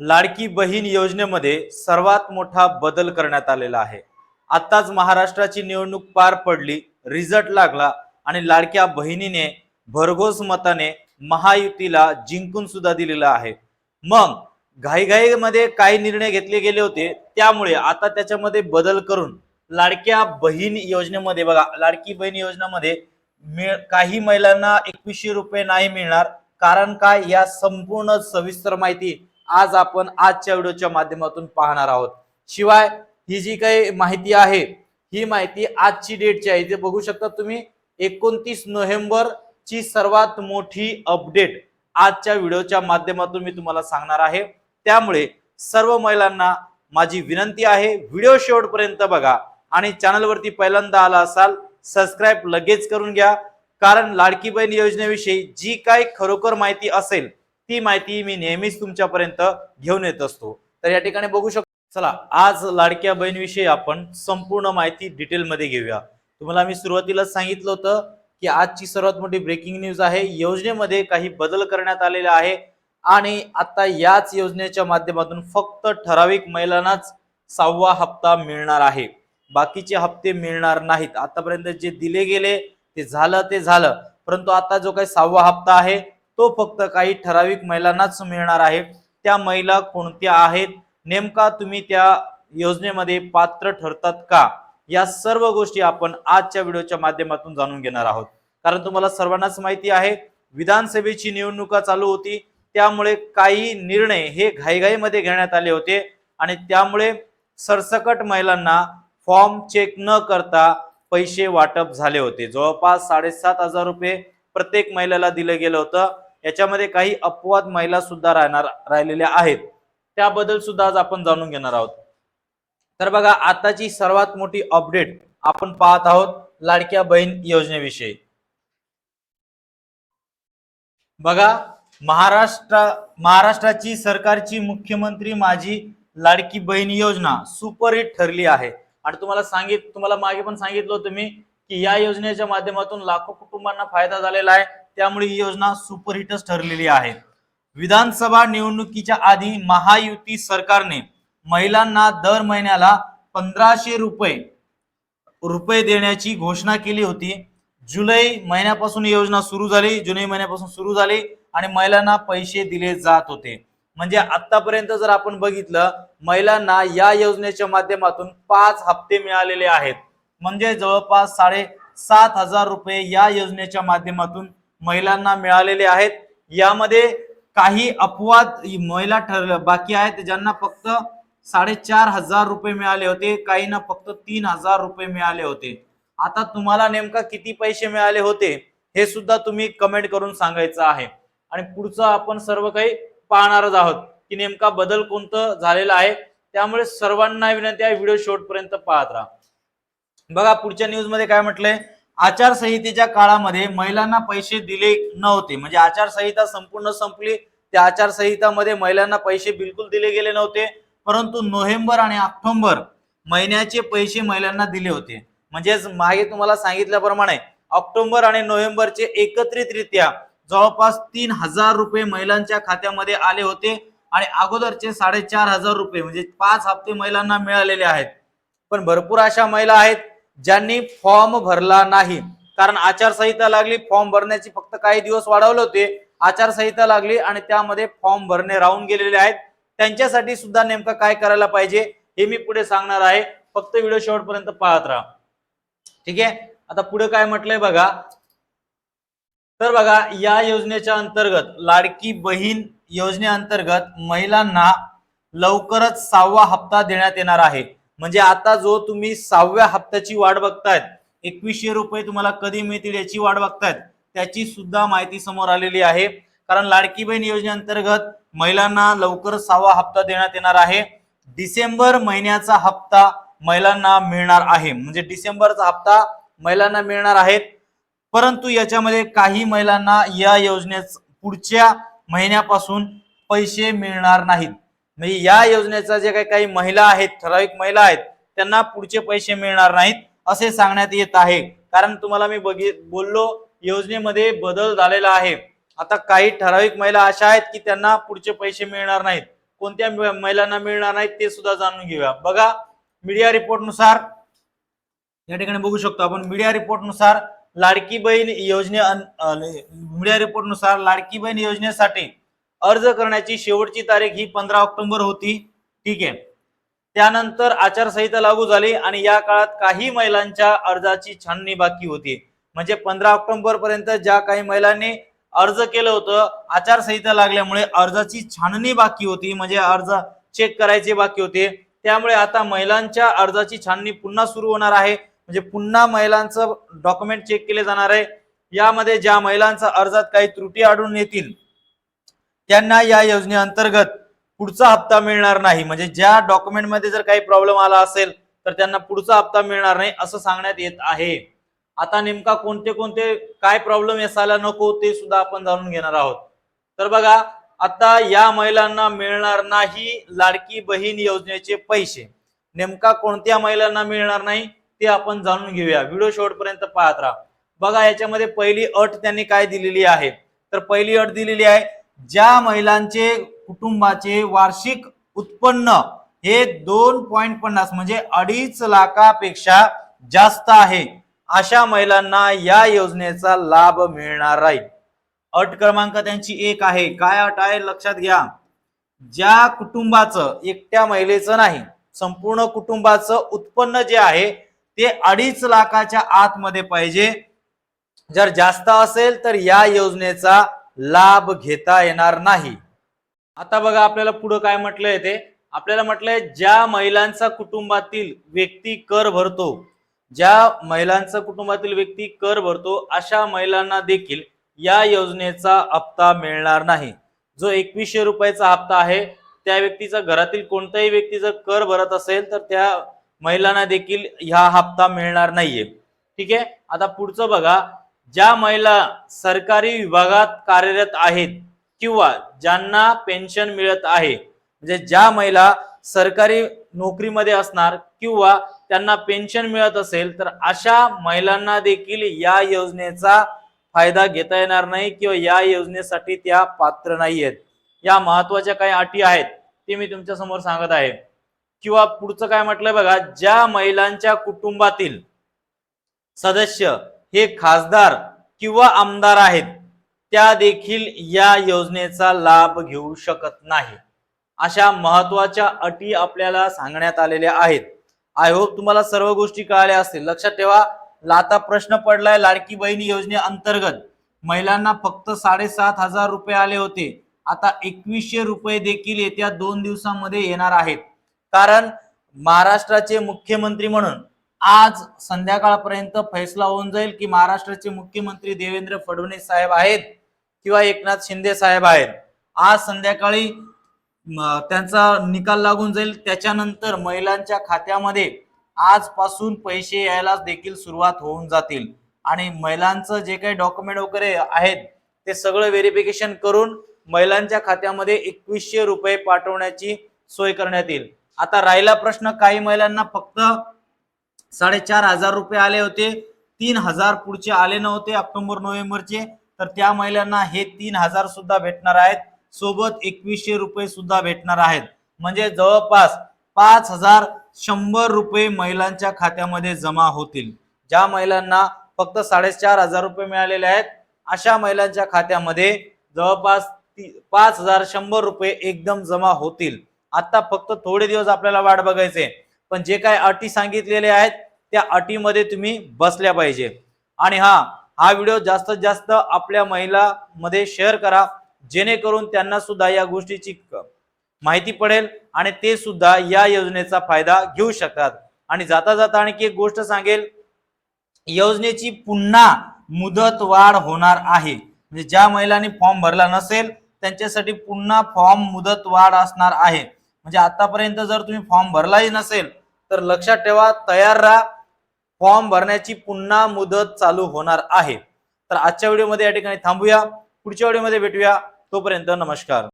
लाडकी बहीण योजनेमध्ये सर्वात मोठा बदल करण्यात आलेला आहे. आत्ताच महाराष्ट्राची निवडणूक पार पडली रिझल्ट लागला आणि लाडक्या बहिणीने भरघोस मताने महायुतीला जिंकून सुद्धा दिलेला आहे. मग घाईघाईमध्ये काही निर्णय घेतले गेले होते? त्यामुळे आता त्याच्यामध्ये बदल करून लाडक्या बहीण योजनेमध्ये बघा लाडकी बहीण योजनेमध्ये मिळ काही महिलांना एकवीसशे रुपये नाही मिळणार. कारण काय? या संपूर्ण सविस्तर माहिती आज आपण आजच्या व्हिडिओच्या माध्यमातून पाहणार आहोत. शिवाय ही जी काही माहिती आहे ही माहिती आजची डेटची आहे. ते बघू शकता तुम्ही एकोणतीस नोव्हेंबर ची सर्वात मोठी अपडेट आजच्या व्हिडिओच्या माध्यमातून मी तुम्हाला सांगणार आहे. त्यामुळे सर्व महिलांना माझी विनंती आहे व्हिडिओ शेवटपर्यंत बघा. आणि चॅनलवरती पहिल्यांदा आला असाल सबस्क्राईब लगेच करून घ्या. कारण लाडकी बहीण योजनेविषयी जी काही खरोखर माहिती असेल ती माहिती मी नेहमीच तुमच्यापर्यंत घेऊन येत असतो. तर या ठिकाणी बघू शकतो. चला आज लाडक्या बहिणीविषयी आपण संपूर्ण माहिती डिटेलमध्ये घेऊया. तुम्हाला मी सुरुवातीलाच सांगितलं होतं की आजची सर्वात मोठी ब्रेकिंग न्यूज आहे. योजनेमध्ये काही बदल करण्यात आलेले आहे आणि आता याच योजनेच्या माध्यमातून फक्त ठराविक महिलांनाच सहावा हप्ता मिळणार आहे. बाकीचे हप्ते मिळणार नाहीत. आतापर्यंत जे दिले गेले ते झालं ते झालं. परंतु आता जो काही सहावा हप्ता आहे तो फक्त काही ठराविक महिलांनाच मिळणार आहे. त्या महिला कोणत्या आहेत? नेमका तुम्ही त्या योजनेमध्ये पात्र ठरतात का? या सर्व गोष्टी आपण आजच्या व्हिडिओच्या माध्यमातून जाणून घेणार आहोत. कारण तुम्हाला सर्वांनाच माहिती आहे विधानसभेची निवडणुका चालू होती. त्यामुळे काही निर्णय हे घाईघाईमध्ये घेण्यात आले होते. आणि त्यामुळे सरसकट महिलांना फॉर्म चेक न करता पैसे वाटप झाले होते. जवळपास साडेसात हजार रुपये प्रत्येक महिलेला दिलं गेलं होतं. याच्यामध्ये काही अपवाद महिला सुद्धा राहणार राहिलेल्या आहेत. त्याबद्दल सुद्धा आज आपण जाणून घेणार आहोत. तर बघा आताची सर्वात मोठी अपडेट आपण पाहत आहोत लाडक्या बहीण योजनेविषयी. बघा महाराष्ट्र महाराष्ट्राची सरकारची मुख्यमंत्री माझी लाडकी बहीण योजना सुपरहिट ठरली आहे. आणि तुम्हाला सांगित तुम्हाला मागे पण सांगितलं होतं मी की या योजनेच्या माध्यमातून लाखो कुटुंबांना फायदा झालेला आहे. त्यामुळे ही योजना सुपरहिटच ठरलेली आहे. विधानसभा निवडणुकीच्या आधी महायुती सरकारने महिलांना दर महिन्याला पंधराशे रुपये रुपये देण्याची घोषणा केली होती. जुलै महिन्यापासून योजना सुरू झाली. जुलै महिन्यापासून सुरू झाली आणि महिलांना पैसे दिले जात होते. म्हणजे आतापर्यंत जर आपण बघितलं महिलांना या योजनेच्या माध्यमातून पाच हप्ते मिळालेले आहेत. म्हणजे जवळपास साडे सात हजार रुपये या योजनेच्या माध्यमातून महिलांना मिळालेले आहेत. यामध्ये काही अपवाद महिला ठर बाकी आहेत ज्यांना फक्त साडेचार हजार रुपये मिळाले होते काहींना फक्त तीन हजार रुपये मिळाले होते. आता तुम्हाला नेमका किती पैसे मिळाले होते हे सुद्धा तुम्ही कमेंट करून सांगायचं आहे. आणि पुढचं आपण सर्व काही पाहणारच आहोत की नेमका बदल कोणतं झालेला आहे त्यामुळे सर्वांना विनंती आहे व्हिडिओ शेवटपर्यंत पाहत राहा. बघा पुढच्या न्यूजमध्ये काय म्हटलंय? आचारसंहितेच्या काळामध्ये महिलांना पैसे दिले नव्हते. म्हणजे आचारसंहिता संपूर्ण संपली. त्या आचारसंहितामध्ये महिलांना पैसे बिलकुल दिले गेले नव्हते. परंतु नोव्हेंबर आणि ऑक्टोबर महिन्याचे पैसे महिलांना दिले होते. म्हणजेच मागे तुम्हाला सांगितल्याप्रमाणे ऑक्टोबर आणि नोव्हेंबरचे एकत्रितरित्या जवळपास तीन हजार रुपये महिलांच्या खात्यामध्ये आले होते आणि अगोदरचे साडेचार हजार रुपये म्हणजे पाच हप्ते महिलांना मिळालेले आहेत. पण भरपूर अशा महिला आहेत ज्यांनी फॉर्म भरला नाही. कारण आचारसंहिता लागली फॉर्म भरण्याची फक्त काही दिवस वाढवले होते. आचारसंहिता लागली आणि त्यामध्ये फॉर्म भरणे राहून गेलेले आहेत. त्यांच्यासाठी सुद्धा नेमकं काय करायला पाहिजे हे मी पुढे सांगणार आहे. फक्त व्हिडिओ शेवटपर्यंत पाहत राहा. ठीक आहे? आता पुढे काय म्हटलंय बघा. तर बघा या योजनेच्या अंतर्गत लाडकी बहीण योजनेअंतर्गत महिलांना लवकरच सहावा हप्ता देण्यात येणार आहे. म्हणजे आता जो तुम्ही सहाव्या हप्त्याची वाट बघतायत एकवीसशे रुपये तुम्हाला कधी मिळतील याची वाट बघतायत त्याची सुद्धा माहिती समोर आलेली आहे. कारण लाडकी बहीण योजनेअंतर्गत महिलांना लवकर सहावा हप्ता देण्यात येणार आहे. डिसेंबर महिन्याचा हप्ता महिलांना मिळणार आहे. म्हणजे डिसेंबरचा हप्ता महिलांना मिळणार आहेत परंतु याच्यामध्ये काही महिलांना या योजनेच पुढच्या महिन्यापासून पैसे मिळणार नाहीत. म्हणजे या योजनेचा जे काही काही महिला आहेत ठराविक महिला आहेत त्यांना पुढचे पैसे मिळणार नाहीत असे सांगण्यात येत आहे. कारण तुम्हाला मी बघि बोललो योजनेमध्ये बदल झालेला आहे. आता काही ठराविक महिला अशा आहेत की त्यांना पुढचे पैसे मिळणार नाहीत. कोणत्या महिलांना मिळणार नाहीत ते सुद्धा जाणून घेऊया. बघा मीडिया रिपोर्टनुसार या ठिकाणी बघू शकतो आपण मीडिया रिपोर्टनुसार लाडकी बहीण योजने मीडिया रिपोर्टनुसार लाडकी बहीण योजनेसाठी अर्ज करण्याची शेवटची तारीख ही पंधरा ऑक्टोबर होती. ठीक आहे. त्यानंतर आचारसंहिता लागू झाली आणि या काळात काही महिलांच्या अर्जाची छाननी बाकी होती. म्हणजे पंधरा ऑक्टोबर पर्यंत ज्या काही महिलांनी अर्ज केलं होतं आचारसंहिता लागल्यामुळे अर्जाची छाननी बाकी होती. म्हणजे अर्ज चेक करायचे बाकी होते. त्यामुळे आता महिलांच्या अर्जाची छाननी पुन्हा सुरू होणार आहे. म्हणजे पुन्हा महिलांचं डॉक्युमेंट चेक केले जाणार आहे. यामध्ये ज्या महिलांचा अर्जात काही त्रुटी आढळून येतील त्यांना या योजनेअंतर्गत पुढचा हप्ता मिळणार नाही. म्हणजे ज्या डॉक्युमेंटमध्ये जर काही प्रॉब्लेम आला असेल तर त्यांना पुढचा हप्ता मिळणार नाही असं सांगण्यात येत आहे. आता नेमका कोणते कोणते काय प्रॉब्लेम असायला नको ते सुद्धा आपण जाणून घेणार आहोत. तर बघा आता या महिलांना मिळणार नाही लाडकी बहीण योजनेचे पैसे. नेमका कोणत्या महिलांना मिळणार नाही ते आपण जाणून घेऊया. व्हिडिओ शेवटपर्यंत पाहत राहा. बघा याच्यामध्ये पहिली अट त्यांनी काय दिलेली आहे? तर पहिली अट दिलेली आहे ज्या महिलांचे कुटुंबाचे वार्षिक उत्पन्न हे दोन पॉईंट पन्नास म्हणजे अडीच लाखापेक्षा जास्त आहे अशा महिलांना या योजनेचा लाभ मिळणार राहील अट क्रमांक त्यांची एक आहे. काय अट आहे? लक्षात घ्या. ज्या कुटुंबाचं एकट्या महिलेचं नाही संपूर्ण कुटुंबाचं उत्पन्न जे आहे ते अडीच लाखाच्या आतमध्ये पाहिजे. जर जास्त असेल तर या योजनेचा लाभ घेता येणार नाही. आता बघा आपल्याला पुढं काय म्हटलंय ते. आपल्याला म्हटलंय ज्या महिलांचा कुटुंबातील व्यक्ती कर भरतो ज्या महिलांचा कुटुंबातील व्यक्ती कर भरतो अशा महिलांना देखील या योजनेचा हप्ता मिळणार नाही. जो एकवीसशे रुपयाचा हप्ता आहे त्या व्यक्तीचा घरातील कोणताही व्यक्ती जर कर भरत असेल तर त्या महिलांना देखील ह्या हप्ता मिळणार नाहीये. ठीक आहे? आता पुढचं बघा. ज्या महिला सरकारी विभागात कार्यरत आहेत किंवा ज्यांना पेन्शन मिळत आहे म्हणजे ज्या महिला सरकारी नोकरीमध्ये असणार किंवा त्यांना पेन्शन मिळत असेल तर अशा महिलांना देखील या योजनेचा फायदा घेता येणार नाही किंवा या योजनेसाठी त्या पात्र नाही आहेत या महत्त्वाच्या काही अटी आहेत ते मी तुमच्यासमोर सांगत आहे. किंवा पुढचं काय म्हटलंय बघा ज्या महिलांच्या कुटुंबातील सदस्य हे खासदार किंवा आमदार आहेत त्या देखील या योजनेचा लाभ घेऊ शकत नाही. अशा महत्त्वाच्या अटी आपल्याला सांगण्यात आलेल्या आहेत. आय होप तुम्हाला सर्व गोष्टी कळाल्या असतील. लक्षात ठेवा आता प्रश्न पडलाय लाडकी बहिणी योजनेअंतर्गत महिलांना फक्त साडेसात हजार रुपये आले होते. आता एकवीसशे रुपये देखील येत्या दोन दिवसांमध्ये येणार आहेत. कारण महाराष्ट्राचे मुख्यमंत्री म्हणून आज संध्याकाळपर्यंत फैसला होऊन जाईल की महाराष्ट्राचे मुख्यमंत्री देवेंद्र फडणवीस साहेब आहेत किंवा एकनाथ शिंदे साहेब आहेत. आज संध्याकाळी त्यांचा निकाल लागून जाईल. त्याच्यानंतर महिलांच्या खात्यामध्ये आजपासून पैसे यायला देखील सुरुवात होऊन जातील. आणि महिलांचं जे काही डॉक्युमेंट वगैरे आहेत ते सगळं व्हेरिफिकेशन करून महिलांच्या खात्यामध्ये एकवीसशे रुपये पाठवण्याची सोय करण्यात येईल. आता राहिला प्रश्न काही महिलांना फक्त साडेचार हजार रुपये आले होते. तीन हजार पुढचे आले नव्हते ऑक्टोबर नोव्हेंबरचे. तर त्या महिलांना हे तीन हजार सुद्धा भेटणार आहेत. सोबत एकवीसशे रुपये सुद्धा भेटणार आहेत. म्हणजे जवळपास पाच हजार शंभर रुपये महिलांच्या खात्यामध्ये जमा होतील. ज्या महिलांना फक्त साडेचार हजार रुपये मिळालेले आहेत अशा महिलांच्या खात्यामध्ये जवळपास ती- पाच हजार शंभर रुपये एकदम जमा होतील. आता फक्त थोडे दिवस आपल्याला वाट बघायचे. पण जे काय अटी सांगितलेले आहेत त्या अटीमध्ये तुम्ही बसल्या पाहिजे. आणि हा हा व्हिडिओ जास्तीत जास्त आपल्या महिला मध्ये शेअर करा जेणेकरून त्यांना सुद्धा या गोष्टीची माहिती पडेल आणि ते सुद्धा या योजनेचा फायदा घेऊ शकतात. आणि जाता जाता आणखी एक गोष्ट सांगेल योजनेची पुन्हा मुदत वाढ होणार आहे. म्हणजे ज्या महिलांनी फॉर्म भरला नसेल त्यांच्यासाठी पुन्हा फॉर्म मुदत वाढ असणार आहे. म्हणजे आतापर्यंत जर तुम्ही फॉर्म भरलाही नसेल तर लक्षात ठेवा तयार राहा. फॉर्म भरण्याची पुन्हा मुदत चालू होणार आहे. तर आजच्या व्हिडिओमध्ये या ठिकाणी थांबूया. पुढच्या व्हिडिओमध्ये भेटूया. तोपर्यंत नमस्कार.